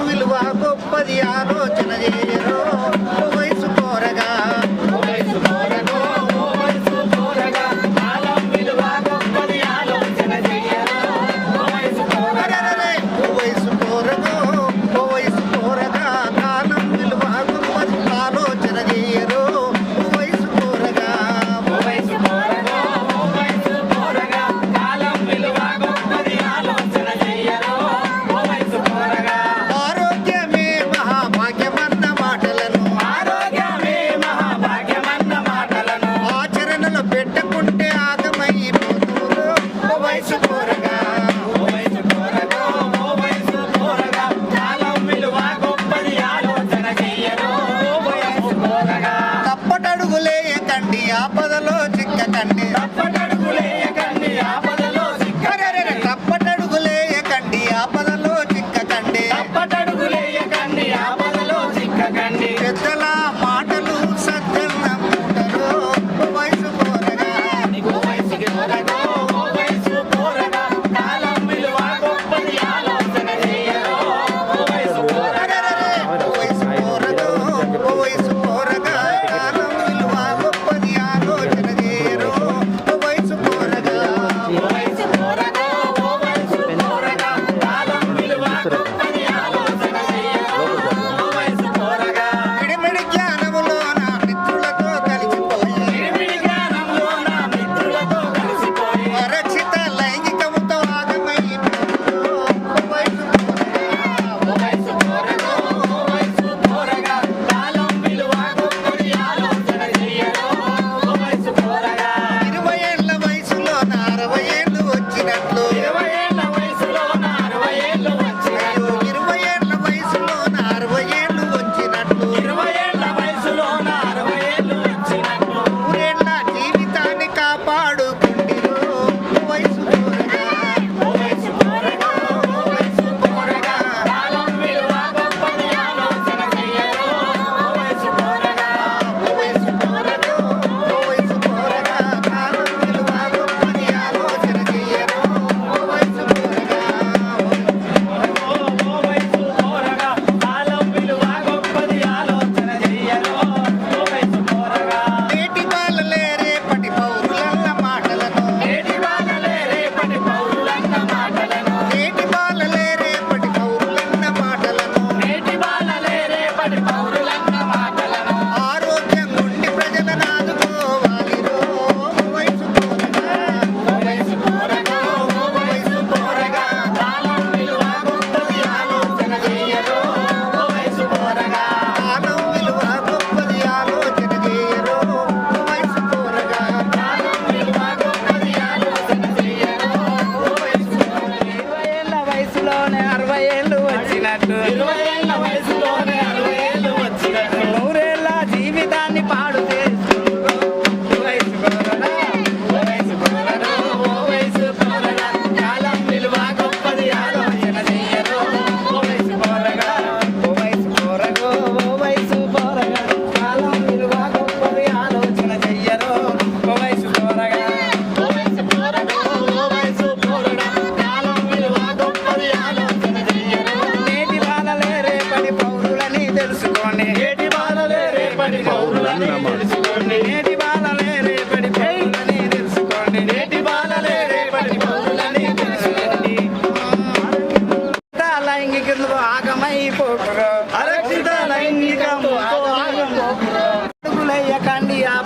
విలువ గొప్పది ఆలోచన చేయరు para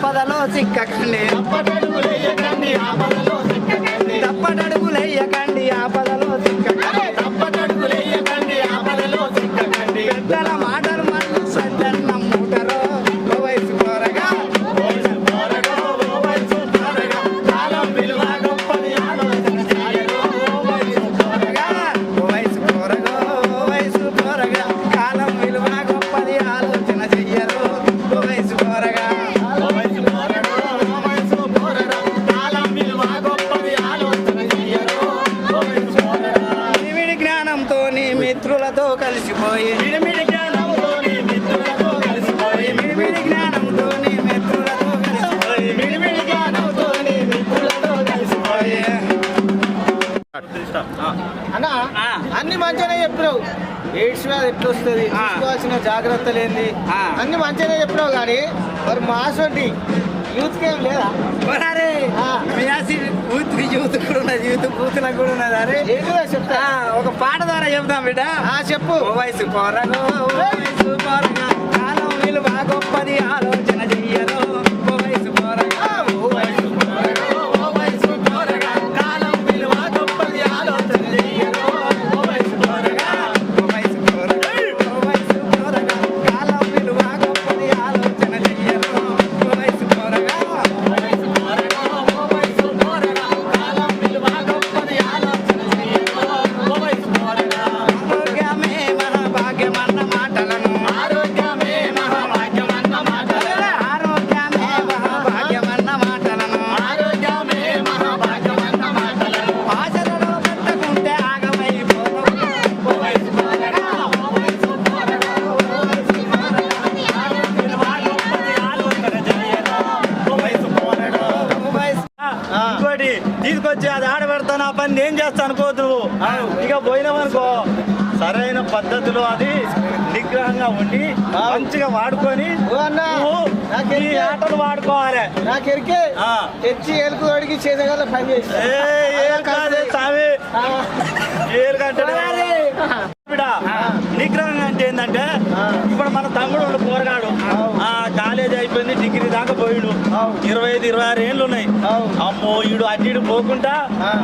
ఆపదలో చిక్కకండి. అన్నా అన్ని మంచిగానే చెప్పినావు ఎయిడ్స్ వ్యాధి ఎట్లా వస్తుంది? తీసుకోవాల్సిన జాగ్రత్తలు ఏంది? అన్ని మంచిగానే చెప్పినావు కానీ మరి మాసోటి ఉన్నది యూత్ బూతులకు కూడా ఉన్నది. అరే చెప్తా? ఒక పాట ద్వారా చెప్తాం బిడ్డ. ఆ, చెప్పు. వయసు పోరగో ఓ వయసు పోరగా కాలం విలువ గొప్పది ఆలోచన చెయ్యరు ఇంకోటి తీసుకొచ్చి అది ఆడబెడతాను ఆ పని నేను చేస్తాను పోతు ఇక పోయినామనుకో సరైన పద్ధతిలో అది నిగ్రహంగా ఉండి మంచిగా వాడుకొని ఈ ఆటలు వాడుకోవాలి. నాకు ఎరికే ఆ. తెచ్చి ఎలుకు అడిగి చేసేగల పని చేసి ఏ, ఏలు కాదే స్వామి ఏలు కంటే బిడ్డ, నిగ్రహంగా అంటే ఏంటంటే ఇప్పుడు మన తమ్ముడు ఉండు పోరగాడు ఆ కాలేజ్ అయిపోయింది డిగ్రీ దాకా పోయిడు ఇరవై ఐదు ఇరవై ఆరు ఏళ్ళు ఉన్నాయి. అమ్మో ఈడు అటు ఇటు పోకుండా.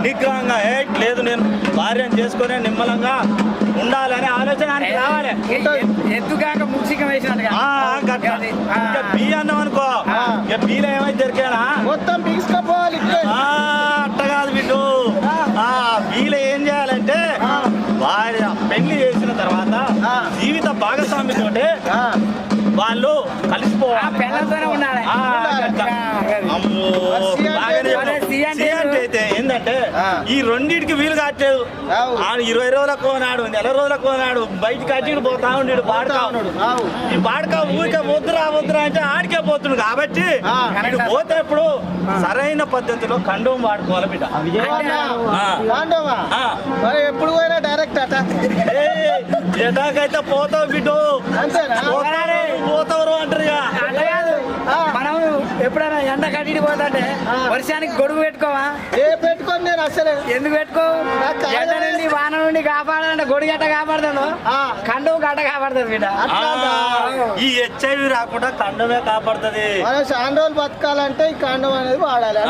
నిగ్రహంగా ఏ లేదు నేను భార్యను చేసుకునే నిమ్మలంగా ఉండాలనే ఆలోచన ఆయనకి రావాలి. వేసినట్టుగా? బి అన్నాం అనుకో బీలో ఏమైతే రెండింటికి వీలు కావట్లేదు. ఆడు ఇరవై రోజులకు పోనాడు నెల రోజులకు పోనాడు బయటికి అటు పోతా ఉండి బాడుకా. ఈ బాడక ఊరికే వద్దురా వద్దురా అంటే ఆడికే పోతుంది కాబట్టి పోతే ఇప్పుడు సరైన పద్ధతిలో కండోం వాడుకోవాలి బిడ్డ. ఎప్పుడు పోయినా డైరెక్ట్ అట. ఎటాకైతే పోతావు బిడ్డు. పోతారు అంటారు. మనం ఎప్పుడైనా ఎండ కట్టి పోతుంటే. వర్షానికి గొడుగు పెట్టుకోవా? ఎందుకు పెట్టుకో. ఎండ నుండి వాన నుండి కాపాడాలంటే గొడుగు ఎట్ట కాపాడుతాడు ఆ. కండవు గట్ట కాపాడుతుంది బిడ్డ. ఈ హెచ్ఐవి రాకుండా కండమే కాపాడుతుంది. మనం చాలా రోజులు బతకాలంటే ఈ కాండం అనేది వాడాలి.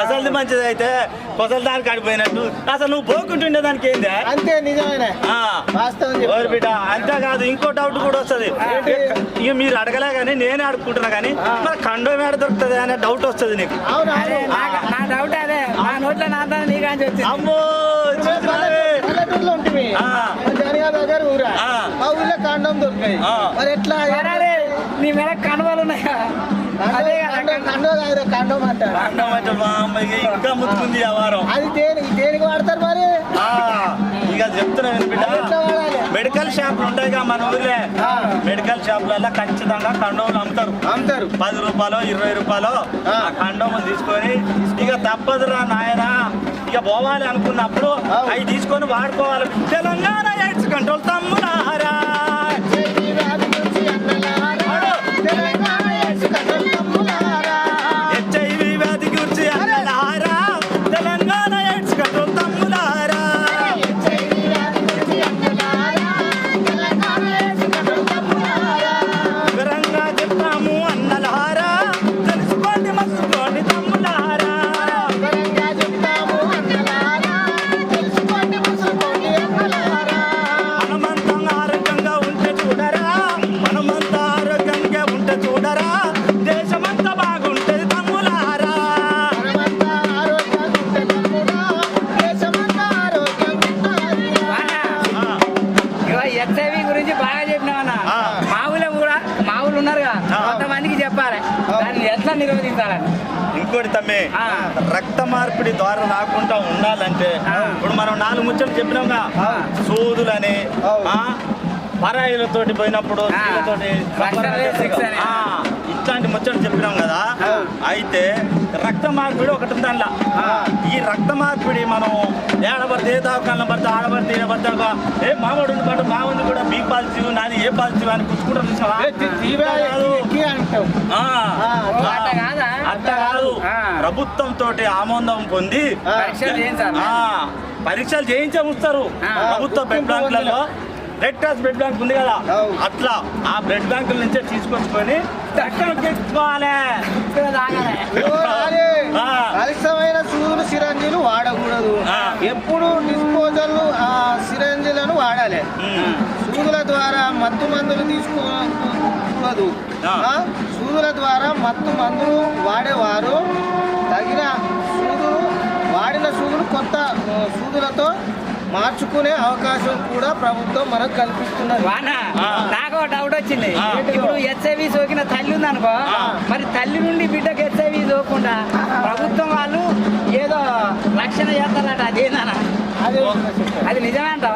అసలు మంచిది అయితే కొసలు దానికి అడిపోయినట్టు అసలు నువ్వు పోకుంటుండే దానికి ఏంది? అంతే నిజమేనే. ఆ. వాస్తవం. బిడ్డ అంతేకాదు ఇంకో డౌట్ కూడా వస్తుంది? ఇక మీరు అడగలే కానీ నేనే అడుగుకుంటున్నా కానీ మరి కండోం ఏడ దొరుకుతుంది అనే డౌట్ వస్తుంది నీకు. నా డౌట్ అదే. నోట్లో నా నీ కాంచి వచ్చింది అమ్మో? పల్లెటూరులో ఉంటుంది ఆ. జనగా దగ్గర ఊరా. ఆ. ఊర్లో కాండం దొరుకుతాయి ఆ. మరి ఎట్లా? నీ మీద కనువలు ఉన్నాయా? అదే కండం కాదు కాండం అంటారు కండోం అంటే మా అమ్మ ఇక ఆ వారం అది దేనికి దేనికి వాడతారు మరి? ఇక చెప్తున్నా బిడ్డ. మెడికల్ షాపులు ఉంటాయి కదా మన ఊర్లే. ఆ. మెడికల్ షాపులలో ఖచ్చితంగా కండోములు అమ్ముతారు. అమ్ముతారు. పది రూపాయలు ఇరవై రూపాయలు ఆ. కండోములు తీసుకొని ఇక తప్పదురా నాయన. ఇక పోవాలి అనుకున్నప్పుడు అవు. తీసుకొని వాడుకోవాలి. తెలంగాణ ఎయిడ్స్ కంట్రోల్ తమ్ములారా ఎట్లా నిరోధించాలని ఇంకోటి తమ్మి. రక్త మార్పిడి ద్వారా రాకుండా ఉండాలంటే. ఇప్పుడు మనం నాలుగు ముచ్చట్లు చెప్పినాంగా. సూదులని పరాయిలతోటి పోయినప్పుడు ఇట్లాంటి ముచ్చట్లు చెప్పినాం కదా అయితే రక్త మార్పిడి ఒకటి ఆ. ఈ రక్త మార్పిడి మనం ఏడబడి ఏ దవాఖాన పడితే ఆడబడితే ఏ పడితే ఒక, ఏ మామూడు ఉంది పట్టు మా ఉంది కూడా బీ పాజిటివ్ నాది ఏ పాజిటివ్ అని పుచ్చుకుంటారు చూసావా కాదు. అంటావు ఆ, ఓ, అట్ట కాదా? అట్ట కాదు ఆ. ప్రభుత్వం తోటి ఆమోదం పొంది పరీక్షలు చేయించాలి. ఆ, పరీక్షలు చేయించే ఉంచుతారు ఆ. ప్రభుత్వ బ్లడ్ బ్యాంకులలో రెడ్ క్రాస్ బ్లడ్ బ్యాంక్ ఉంది కదా. అట్లా ఆ బ్లడ్ బ్యాంకుల నుంచే తీసుకొచ్చుకొని. కలుషమైన సూదులు సిరంజీలు వాడకూడదు. ఎప్పుడు డిస్పోజల్ ఆ సిరంజీలను వాడాలి. సూదుల ద్వారా మత్తు మందులు తీసుకోకూడదు. సూదుల ద్వారా మత్తు మందులు వాడేవారు తగిన మార్చుకునే అవకాశం కూడా ప్రభుత్వం మనకు కల్పిస్తున్నది. నాకు డౌట్ వచ్చింది. ఇప్పుడు హెచ్ఐవి సోకిన తల్లి ఉందనుకో ఆ. మరి తల్లి నుండి బిడ్డకు హెచ్ఐవి సోకుండా ప్రభుత్వం వాళ్ళు ఏదో రక్షణ చేస్తారట అదేనా అదే అది నిజమే అంటావా